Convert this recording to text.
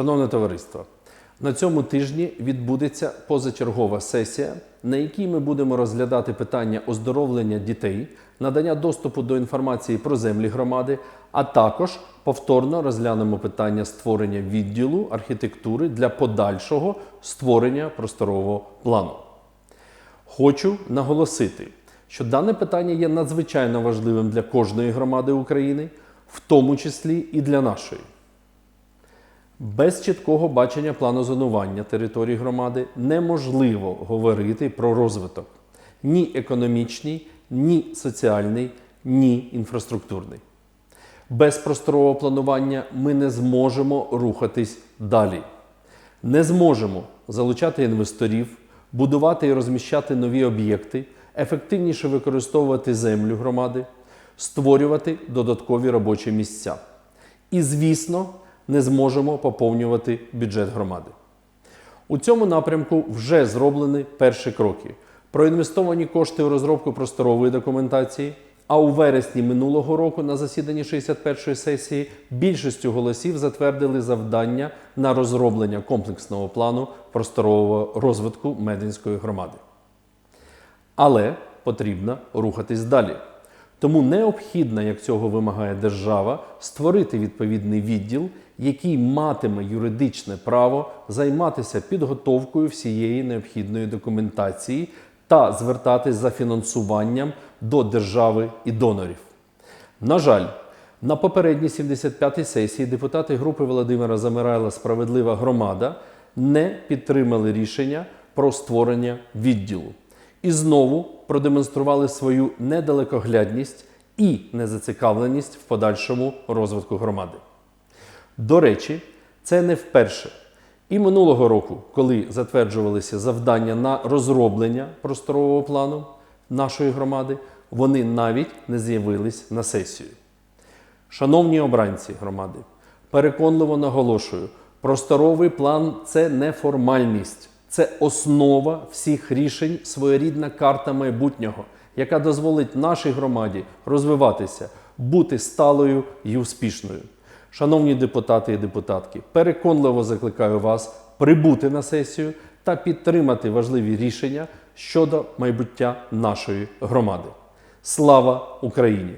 Шановне товариство, на цьому тижні відбудеться позачергова сесія, на якій ми будемо розглядати питання оздоровлення дітей, надання доступу до інформації про землі громади, а також повторно розглянемо питання створення відділу архітектури для подальшого створення просторового плану. Хочу наголосити, що дане питання є надзвичайно важливим для кожної громади України, в тому числі і для нашої. Без чіткого бачення плану зонування території громади неможливо говорити про розвиток ні економічний, ні соціальний, ні інфраструктурний. Без просторового планування ми не зможемо рухатись далі. Не зможемо залучати інвесторів, будувати і розміщати нові об'єкти, ефективніше використовувати землю громади, створювати додаткові робочі місця. І, звісно, не зможемо поповнювати бюджет громади. У цьому напрямку вже зроблені перші кроки. Проінвестовані кошти у розробку просторової документації. А у вересні минулого року на засіданні 61-ї сесії більшістю голосів затвердили завдання на розроблення комплексного плану просторового розвитку Мединської громади. Але потрібно рухатись далі. Тому необхідно, як цього вимагає держава, створити відповідний відділ, який матиме юридичне право займатися підготовкою всієї необхідної документації та звертатись за фінансуванням до держави і донорів. На жаль, на попередній 75-й сесії депутати групи Володимира Замирайла Справедлива громада не підтримали рішення про створення відділу і знову продемонстрували свою недалекоглядність і незацікавленість в подальшому розвитку громади. До речі, це не вперше. І минулого року, коли затверджувалися завдання на розроблення просторового плану нашої громади, вони навіть не з'явились на сесію. Шановні обранці громади, переконливо наголошую, просторовий план це не формальність, це основа всіх рішень, своєрідна карта майбутнього, яка дозволить нашій громаді розвиватися, бути сталою і успішною. Шановні депутати і депутатки, переконливо закликаю вас прибути на сесію та підтримати важливі рішення щодо майбуття нашої громади. Слава Україні!